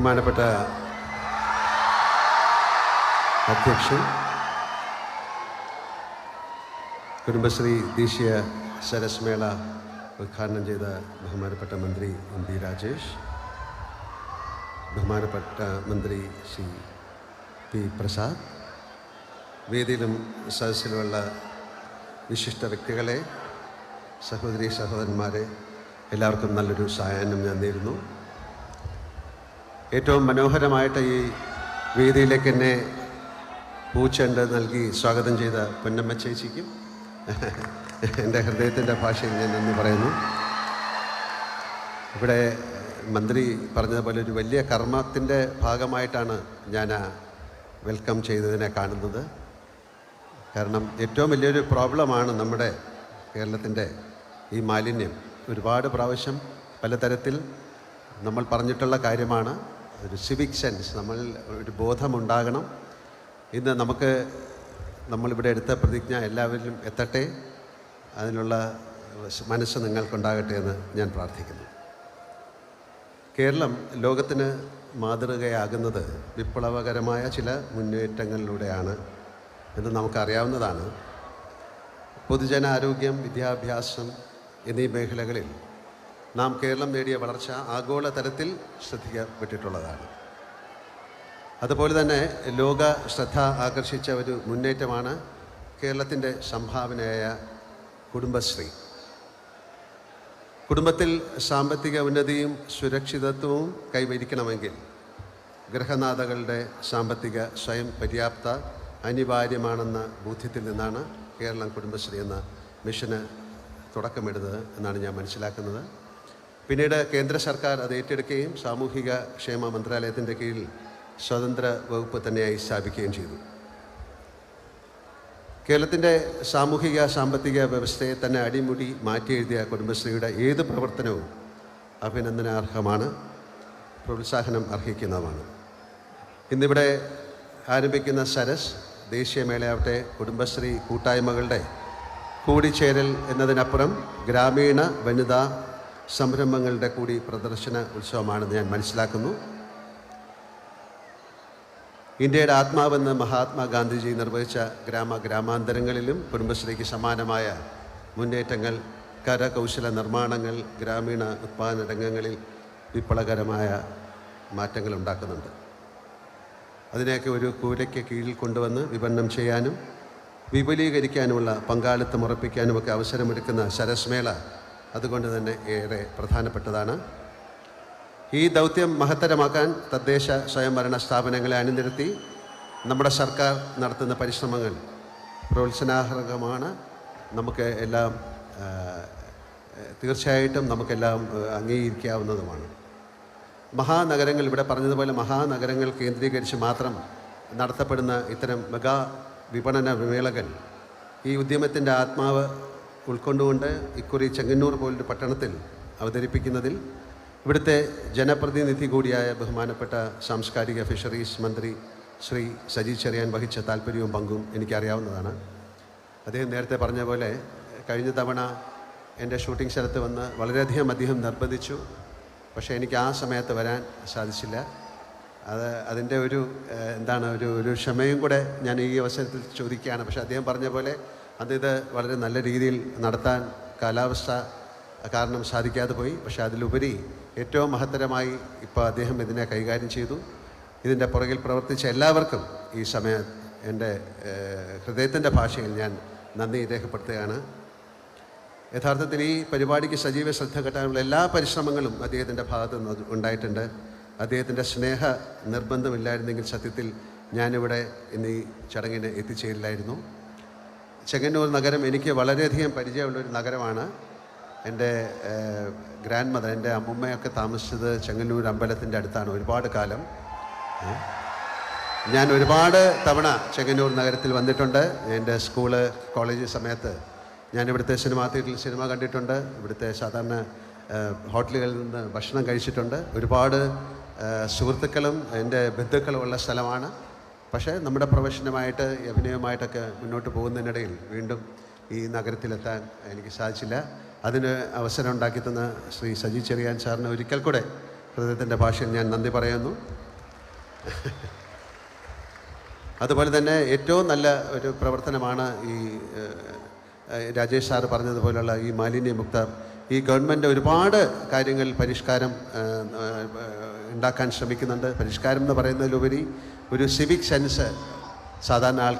ബഹുമാനപ്പെട്ട അധ്യക്ഷൻ കുടുംബശ്രീ ദേശീയ സരസ് മേള ഉദ്ഘാടനം ചെയ്ത ബഹുമാനപ്പെട്ട മന്ത്രി എം പി രാജേഷ് ബഹുമാനപ്പെട്ട മന്ത്രി ശ്രീ പി പ്രസാദ് വേദിയിലും സദസ്സിലുമുള്ള വിശിഷ്ട വ്യക്തികളെ സഹോദരി സഹോദരന്മാരെ എല്ലാവർക്കും നല്ലൊരു സായാഹ്നം ഞാൻ നേരുന്നു. ഏറ്റവും മനോഹരമായിട്ട് ഈ വേദിയിലേക്ക് എന്നെ പൂച്ചെണ്ട് നൽകി സ്വാഗതം ചെയ്ത പൊന്നമ്മ ചേച്ചിക്കും എന്റെ ഹൃദയത്തിന്റെ ഭാഷയിൽ ഞാൻ നന്ദി പറയുന്നു. ഇവിടെ മന്ത്രി പറഞ്ഞതുപോലെ ഒരു വലിയ കർമ്മത്തിന്റെ ഭാഗമായിട്ടാണ് ഞാൻ വെൽക്കം ചെയ്തതിനെ കാണുന്നത്. കാരണം ഏറ്റവും വലിയൊരു പ്രോബ്ലമാണ് നമ്മുടെ കേരളത്തിന്റെ ഈ മാലിന്യം. ഒരുപാട് പ്രാവശ്യം പലതരത്തിൽ നമ്മൾ പറഞ്ഞിട്ടുള്ള കാര്യമാണ്. ഒരു സിവിക് സെൻസ് നമ്മൾ ഒരു ബോധമുണ്ടാകണം. ഇന്ന് നമുക്ക് നമ്മളിവിടെ എടുത്ത പ്രതിജ്ഞ എല്ലാവരിലും എത്തട്ടെ. അതിനുള്ള മനസ്സ് നിങ്ങൾക്കുണ്ടാകട്ടെ എന്ന് ഞാൻ പ്രാർത്ഥിക്കുന്നു. കേരളം ലോകത്തിന് മാതൃകയാകുന്നത് വിപ്ലവകരമായ ചില മുന്നേറ്റങ്ങളിലൂടെയാണ് എന്ന് നമുക്കറിയാവുന്നതാണ്. പൊതുജനാരോഗ്യം വിദ്യാഭ്യാസം എന്നീ മേഖലകളിൽ നാം കേരളം നേടിയ വളർച്ച ആഗോള തലത്തിൽ ശ്രദ്ധിക്കപ്പെട്ടിട്ടുള്ളതാണ്. അതുപോലെ തന്നെ ലോക ശ്രദ്ധ ആകർഷിച്ച ഒരു മുന്നേറ്റമാണ് കേരളത്തിന്റെ സംഭാവനയായ കുടുംബശ്രീ. കുടുംബത്തിൽ സാമ്പത്തിക ഉന്നതിയും സുരക്ഷിതത്വവും കൈവരിക്കണമെങ്കിൽ ഗൃഹനാഥകളുടെ സാമ്പത്തിക സ്വയം പര്യാപ്ത അനിവാര്യമാണെന്ന ബോധ്യത്തിൽ നിന്നാണ് കേരളം കുടുംബശ്രീ എന്ന മിഷന് തുടക്കമിടുന്നത് എന്നാണ് ഞാൻ മനസ്സിലാക്കുന്നത്. പിന്നീട് കേന്ദ്ര സർക്കാർ അത് ഏറ്റെടുക്കുകയും സാമൂഹിക ക്ഷേമ മന്ത്രാലയത്തിന്റെ കീഴിൽ സ്വതന്ത്ര വകുപ്പ് തന്നെയായി സ്ഥാപിക്കുകയും ചെയ്തു. കേരളത്തിന്റെ സാമൂഹിക സാമ്പത്തിക വ്യവസ്ഥയെ തന്നെ അടിമുടി മാറ്റി എഴുതിയ കുടുംബശ്രീയുടെ ഏത് പ്രവർത്തനവും അഭിനന്ദനാർഹമാണ് പ്രോത്സാഹനം അർഹിക്കുന്നതുമാണ്. ഇന്നിവിടെ ആരംഭിക്കുന്ന സരസ് ദേശീയമേളയാവട്ടെ കുടുംബശ്രീ കൂട്ടായ്മകളുടെ കൂടിച്ചേരൽ എന്നതിനപ്പുറം ഗ്രാമീണ വനിതാ സംരംഭങ്ങളുടെ കൂടി പ്രദർശന ഉത്സവമാണെന്ന് ഞാൻ മനസ്സിലാക്കുന്നു. ഇന്ത്യയുടെ ആത്മാവെന്ന് മഹാത്മാഗാന്ധിജി നിർവഹിച്ച ഗ്രാമ ഗ്രാമാന്തരങ്ങളിലും കുടുംബശ്രീക്ക് സമാനമായ മുന്നേറ്റങ്ങൾ കരകൗശല നിർമ്മാണങ്ങൾ ഗ്രാമീണ ഉത്പാദന രംഗങ്ങളിൽ വിപ്ലവകരമായ മാറ്റങ്ങൾ ഉണ്ടാക്കുന്നുണ്ട്. അതിനെയൊക്കെ ഒരു കൂരയ്ക്ക് കീഴിൽ കൊണ്ടുവന്ന് വിപണനം ചെയ്യാനും വിപുലീകരിക്കാനുമുള്ള പങ്കാളിത്തം ഉറപ്പിക്കാനുമൊക്കെ അവസരമെടുക്കുന്ന സരസ്മേള അതുകൊണ്ട് തന്നെ ഏറെ പ്രധാനപ്പെട്ടതാണ്. ഈ ദൗത്യം മഹത്തരമാക്കാൻ തദ്ദേശ സ്വയംഭരണ സ്ഥാപനങ്ങളെ അണിനിരത്തി നമ്മുടെ സർക്കാർ നടത്തുന്ന പരിശ്രമങ്ങൾ പ്രോത്സാഹകമാണ് നമുക്ക് എല്ലാം തീർച്ചയായിട്ടും നമുക്കെല്ലാം അംഗീകരിക്കാവുന്നതുമാണ്. മഹാനഗരങ്ങൾ ഇവിടെ പറഞ്ഞതുപോലെ മഹാനഗരങ്ങൾ കേന്ദ്രീകരിച്ച് മാത്രം നടത്തപ്പെടുന്ന ഇത്തരം മെഗാ വിപണന മേളകൾ ഈ ഉദ്യമത്തിന്റെ ആത്മാവ് ഉൾക്കൊണ്ടുകൊണ്ട് ഇക്കുറി ചെങ്ങന്നൂർ പോലൊരു പട്ടണത്തിൽ അവതരിപ്പിക്കുന്നതിൽ ഇവിടുത്തെ ജനപ്രതിനിധി കൂടിയായ ബഹുമാനപ്പെട്ട സാംസ്കാരിക ഫിഷറീസ് മന്ത്രി ശ്രീ സജി ചെറിയാൻ വഹിച്ച താല്പര്യവും പങ്കും എനിക്കറിയാവുന്നതാണ്. അദ്ദേഹം നേരത്തെ പറഞ്ഞ പോലെ കഴിഞ്ഞ തവണ എന്റെ ഷൂട്ടിംഗ് സ്ഥലത്ത് വന്ന് വളരെയധികം അദ്ദേഹം നിർബന്ധിച്ചു. പക്ഷേ എനിക്ക് ആ സമയത്ത് വരാൻ സാധിച്ചില്ല. അത് അതിന്റെ ഒരു എന്താണ് ഒരു ഒരു ക്ഷമയും കൂടെ ഞാൻ ഈ അവസരത്തിൽ ചോദിക്കുകയാണ്. പക്ഷേ അദ്ദേഹം പറഞ്ഞ പോലെ അത് ഇത് വളരെ നല്ല രീതിയിൽ നടത്താൻ കാലാവസ്ഥ കാരണം സാധിക്കാതെ പോയി. പക്ഷേ അതിലുപരി ഏറ്റവും മഹത്തരമായി ഇപ്പോൾ അദ്ദേഹം ഇതിനെ കൈകാര്യം ചെയ്തു. ഇതിന്റെ പുറകിൽ പ്രവർത്തിച്ച എല്ലാവർക്കും ഈ സമയം എന്റെ ഹൃദയത്തിന്റെ ഭാഷയിൽ ഞാൻ നന്ദി രേഖപ്പെടുത്തുകയാണ്. യഥാർത്ഥത്തിൽ ഈ പരിപാടിക്ക് സജീവ ശ്രദ്ധ കെട്ടാനുള്ള എല്ലാ പരിശ്രമങ്ങളും അദ്ദേഹത്തിന്റെ ഭാഗത്തു നിന്ന് ഉണ്ടായിട്ടുണ്ട്. അദ്ദേഹത്തിന്റെ സ്നേഹ നിർബന്ധമില്ലായിരുന്നെങ്കിൽ സത്യത്തിൽ ഞാനിവിടെ ഇന്ന് ഈ ചടങ്ങിന് എത്തിച്ചേരില്ലായിരുന്നു. ചെങ്ങന്നൂർ നഗരം എനിക്ക് വളരെയധികം പരിചയമുള്ള ഒരു നഗരമാണ്. എന്റെ ഗ്രാൻഡ് മദർ എന്റെ അമ്മുമ്മയൊക്കെ താമസിച്ചത് ചെങ്ങന്നൂർ അമ്പലത്തിന്റെ അടുത്താണ് ഒരുപാട് കാലം. ഞാൻ ഒരുപാട് തവണ ചെങ്ങന്നൂർ നഗരത്തിൽ വന്നിട്ടുണ്ട്. എന്റെ സ്കൂൾ കോളേജ് സമയത്ത് ഞാൻ ഇവിടുത്തെ സിനിമാ തിയേറ്ററിൽ സിനിമ കണ്ടിട്ടുണ്ട്. ഇവിടുത്തെ സാധാരണ ഹോട്ടലുകളിൽ നിന്ന് ഭക്ഷണം കഴിച്ചിട്ടുണ്ട്. ഒരുപാട് സുഹൃത്തുക്കളും എന്റെ ബന്ധുക്കളും ഉള്ള സ്ഥലമാണ്. പക്ഷേ നമ്മുടെ പ്രൊഫഷനുമായിട്ട് അഭിനയവുമായിട്ടൊക്കെ മുന്നോട്ട് പോകുന്നതിനിടയിൽ വീണ്ടും ഈ നഗരത്തിലെത്താൻ എനിക്ക് സാധിച്ചില്ല. അതിന് അവസരം ഉണ്ടാക്കി തന്ന ശ്രീ സജി ചെറിയാൻ സാറിന് ഒരിക്കൽ കൂടെ ഹൃദയത്തിന്റെ ഭാഷയിൽ ഞാൻ നന്ദി പറയുന്നു. അതുപോലെ തന്നെ ഏറ്റവും നല്ല ഒരു പ്രവർത്തനമാണ് ഈ രാജേഷ് സാറ് പറഞ്ഞതുപോലുള്ള ഈ മാലിന്യമുക്ത ഈ ഗവൺമെന്റ് ഒരുപാട് കാര്യങ്ങൾ പരിഷ്കാരം ഉണ്ടാക്കാൻ ശ്രമിക്കുന്നുണ്ട്. പരിഷ്കാരം എന്ന് പറയുന്നതിലുപരി ഒരു സിവിക് സെൻസ് സാധാരണ ആൾക്കാർ